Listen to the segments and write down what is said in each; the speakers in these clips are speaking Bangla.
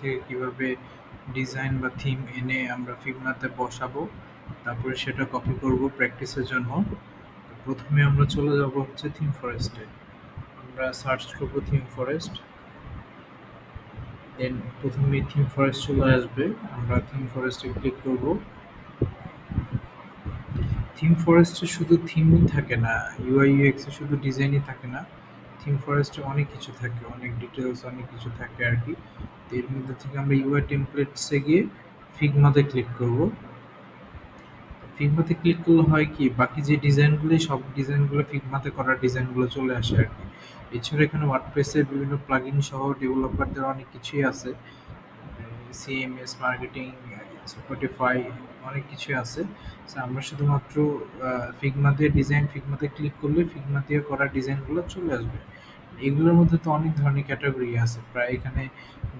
থেকে কীভাবে ডিজাইন বা থিম এনে আমরা ফিগমাতে বসাবো, তারপরে সেটা কপি করব প্র্যাকটিসের জন্য। প্রথমে আমরা চলে যাব হচ্ছে থিম ফরেস্টে আমরা সার্চ করব থিম ফরেস্ট দেন প্রথমে থিম ফরেস্ট চলে আসবে। আমরা থিম ফরেস্টে ক্লিক করব। থিম ফরেস্টে শুধু থিমই থাকে না ইউআই ইউএক্স শুধু ডিজাইনই থাকে না। থিম ফরেস্টে অনেক কিছু থাকে, অনেক ডিটেলস অনেক কিছু থাকে আর কি। তো এর মধ্যে থেকে আমরা ইউআই টেমপ্লেটসে গিয়ে ফিগমাতে ক্লিক করব। ফিগমাতে ক্লিক করলে হয় কি, বাকি যে ডিজাইনগুলি, সব ডিজাইনগুলো ফিগমাতে করার ডিজাইনগুলো চলে আসে আর কি। এছাড়া এখানে ওয়ার্ডপ্রেসের বিভিন্ন প্লাগইন সহ ডেভেলপারদের অনেক কিছুই আছে। সিএমএস মার্কেটিং স্পটিফাই অনেক কিছুই আছে। আমরা শুধুমাত্র ফিগমা দিয়ে ডিজাইন ফিগমাতে ক্লিক করলে ফিগমা দিয়ে করা ডিজাইনগুলো চলে আসবে। এগুলোর মধ্যে তো অনেক ধরনের ক্যাটাগরি আছে। প্রায় এখানে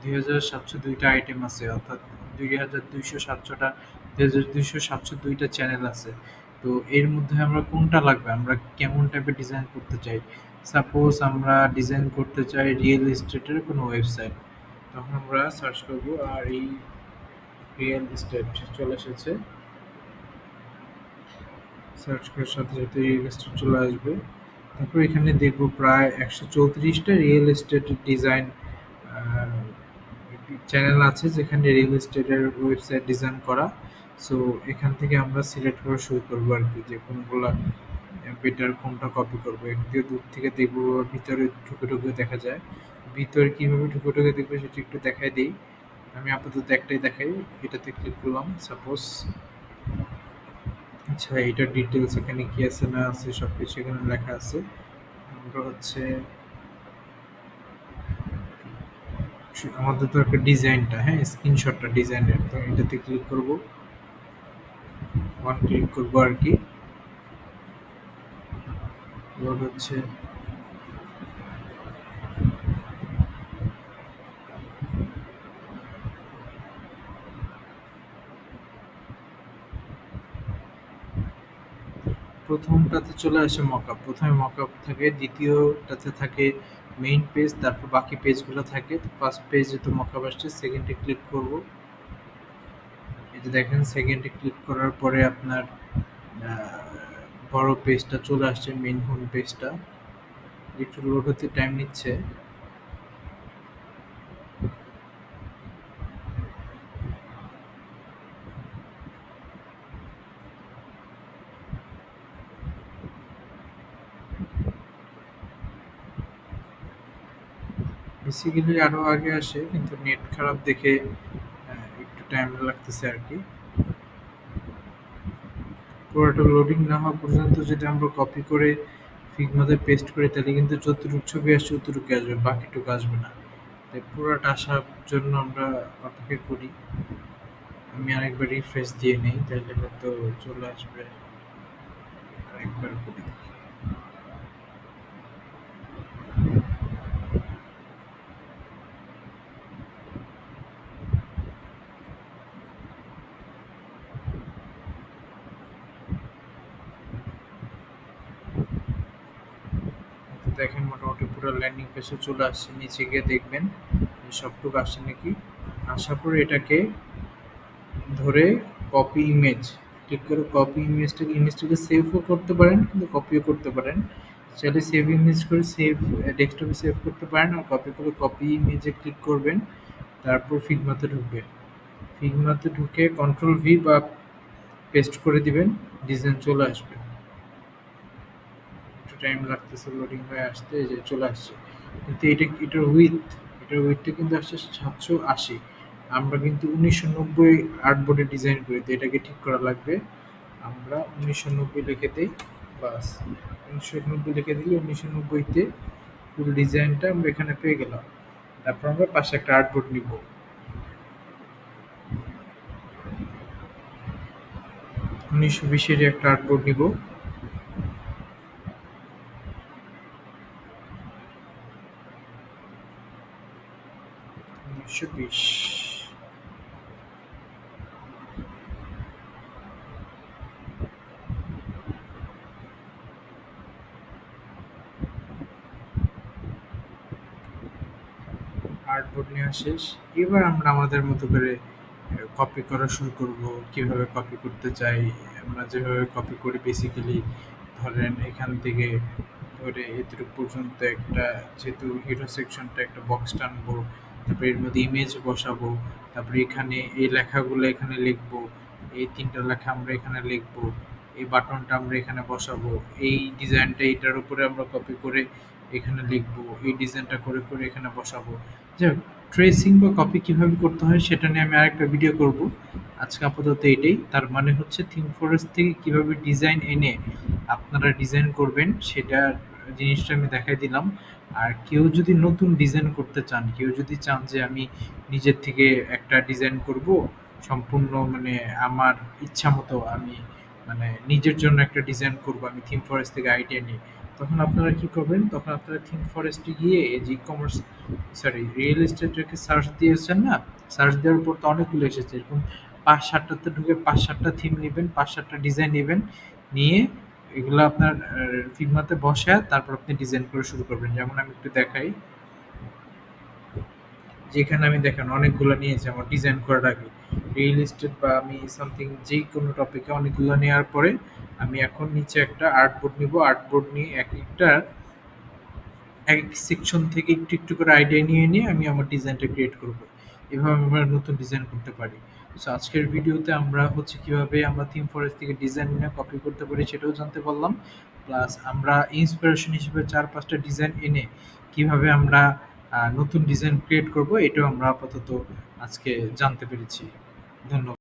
দুই হাজার সাতশো দুইটা আইটেম আছে, অর্থাৎ দুই হাজার দুইশো সাতশোটা, দুই হাজার দুইশো সাতশো দুইটা চ্যানেল আছে। তো এর মধ্যে আমরা কোনটা লাগবে? আমরা কেমন টাইপের ডিজাইন করতে চাই? সাপোজ আমরা ডিজাইন করতে চাই রিয়েল এস্টেটের কোনো ওয়েবসাইট তখন আমরা সার্চ করব, আর এই রিয়েল এস্টেট চলে এসেছে। সার্চ করার সাথে সাথে রিয়েল এস্টেট চলে আসবে। তারপর এখানে দেখব প্রায় একশো চৌত্রিশটা রিয়েল এস্টেট ডিজাইন চ্যানেল আছে যেখানে রিয়েল এস্টেটের ওয়েবসাইট ডিজাইন করা। সো এখান থেকে আমরা সিলেক্ট করা শুরু করব আর কি, যে কোনগুলো বেটার কোনটা কপি করব। একটু দূর থেকে দেখব, ভিতরে ঢুকে ঢুকে দেখা যায়। ভিতরে কীভাবে ঢুকে ঢুকে দেখব সেটা একটু দেখাই দিই। আমি আপাতত একটাই দেখাই, এটাতে ক্লিক করলাম সাপোজ আচ্ছা এটার ডিটেলস এখানে কি আছে না আছে সব কিছু এখানে লেখা আছে। আমরা হচ্ছে, আমাদের তো একটা ডিজাইনটা হ্যাঁ স্ক্রিনশটটা ডিজাইনের, তো এটাতে ক্লিক করব। ওয়ান ক্লিক করব আর কি। হচ্ছে প্রথমটাতে চলে আসে মকআপ প্রথমে মকআপ থাকে, দ্বিতীয়টাতে থাকে মেইন পেজ তারপর বাকি পেজগুলো থাকে। ফার্স্ট পেজে তো মকআপ আসছে সেকেন্ডে ক্লিক করব। যে দেখেন সেকেন্ডে ক্লিক করার পরে আপনার বড় পেজটা চলে আসছে মেইন হোম পেজটা একটু লোড হতে টাইম নিচ্ছে। বেসিক্যালি আরও আগে আসে, কিন্তু নেট খারাপ দেখে একটু টাইম লাগতেছে আর কি। পুরোটা লোডিং না হওয়া পর্যন্ত যদি আমরা কপি করে ফিগমাতে পেস্ট করি, তাহলে কিন্তু যতটুকু ছবি আসছে ততটুকু আসবে, বাকিটুকু আসবে না। তাই পুরোটা আসার জন্য আমরা অপেক্ষা করি। আমি আরেকবার রিফ্রেশ দিয়ে নেই, তাহলে হয়তো চলে আসবে। আরেকবার করি। দেখেন মোটামুটি পুরো ল্যান্ডিং পেজে চলে আসছে, নিচে গিয়ে দেখবেন সবটুকু আসছে নাকি। আসার পরে এটাকে ধরে কপি ইমেজ ক্লিক করে কপি ইমেজটাকে ইমেজটাকে সেভও করতে পারেন, কিন্তু কপিও করতে পারেন। চাইলে সেভ ইমেজ করে সেভ ডেস্কটপে সেভ করতে পারেন আর কপি করে কপি ইমেজে ক্লিক করবেন, তারপর ফিগমাতে ঢুকবেন ফিগমাতে ঢুকে কন্ট্রোল ভি বা পেস্ট করে দিবেন ডিজাইন চলে আসবে। টাইম লাগতেছে লোডিং হয়ে আসতে যে চলে আসছে। কিন্তু এটা এটার উইথ এটার উইথটা কিন্তু আসছে সাতশো আশি। আমরা কিন্তু উনিশশো নব্বই আর্টবোর্ডে ডিজাইন করি, তো এটাকে ঠিক করা লাগবে। আমরা উনিশশো নব্বই লিখে দিই, বাস। উনিশশো নব্বই লিখে দিলে উনিশশো নব্বইতে পুরো ডিজাইনটা আমরা এখানে পেয়ে গেলাম। তারপর আমরা পাশে একটা আর্টবোর্ড নিব। উনিশশো বিশের একটা আর্টবোর্ড নিব। উনিশশো বিশ আর্টবোর্ড নেওয়া শেষ। এবার আমরা আমাদের মতো করে কপি করা শুরু করব। কীভাবে কপি করতে চাই, আমরা যেভাবে কপি করি বেসিক্যালি ধরেন এখান থেকে ধরে এতটুকু পর্যন্ত একটা যেহেতু হিরো সেকশনটা একটা বক্স টানবো, তারপরে এর মধ্যে ইমেজ বসাবো, তারপরে এখানে এই লেখাগুলো এখানে লিখব, এই ৩ টা লেখা আমরা এখানে লিখব, এই বাটনটা আমরা এখানে বসাবো, এই ডিজাইনটা এটার উপরে আমরা কপি করে এখানে লিখব, এই ডিজাইনটা করে, করে এখানে বসাবো। যাই ট্রেসিং বা কপি কীভাবে করতে হয় সেটা নিয়ে আমি আরেকটা ভিডিও করব। আজকে আপাতত এটাই। তার মানে হচ্ছে থিম ফরেস্ট থেকে কীভাবে ডিজাইন এনে আপনারা ডিজাইন করবেন সেটার জিনিসটা আমি দেখাই দিলাম। আর কেউ যদি নতুন ডিজাইন করতে চান, কেউ যদি চান যে আমি নিজের থেকে একটা ডিজাইন করব, সম্পূর্ণ মানে আমার ইচ্ছা মতো আমি মানে নিজের জন্য একটা ডিজাইন করব আমি থিম ফরেস্ট থেকে আইডিয়া নিয়ে। তখন আপনারা কি করবেন? তখন আপনারা থিম ফরেস্টে গিয়ে এই যে ই-কমার্স সরি রিয়েল এস্টেটেরকে সার্চ দিয়েছেন না? সার্চ দেওয়ার পর তো অনেকগুলো এসেছে। এরকম ৫-৭ টাতে ঢুকে ৫-৭ টা থিম নিবেন, ৫-৭ টা ডিজাইন নিবেন। নিয়ে এগুলো আপনার ফিগমাতে বসায় তারপর আপনি ডিজাইন করা শুরু করবেন। যেমন আমি একটু দেখাই। যেখানে আমি দেখেন অনেকগুলো নিয়েছি আমার ডিজাইন করার আগে। রিয়েল এস্টেট বা আমি সামথিং যেকোনো টপিকে অনেকগুলো নেওয়ার পরে আমি এখন নিচে একটা আর্ট আর্টবোর্ড নিবো। আর্টবোর্ড নিয়ে এক একটা এক এক সেকশন থেকে একটু, একটু করে আইডিয়া নিয়ে, নিয়ে আমি আমার ডিজাইনটা ক্রিয়েট করব। এভাবে আমরা নতুন ডিজাইন করতে পারি। সো আজকের ভিডিওতে আমরা হচ্ছে কীভাবে আমরা থিম ফরেস্ট থেকে ডিজাইন নিয়ে কপি করতে পারি সেটাও জানতে পারলাম। প্লাস আমরা ইন্সপিরেশন হিসেবে চার পাঁচটা ডিজাইন এনে কীভাবে আমরা নতুন ডিজাইন ক্রিয়েট করব, এটাও আমরা আপাতত আজকে জানতে পেরেছি। ধন্যবাদ।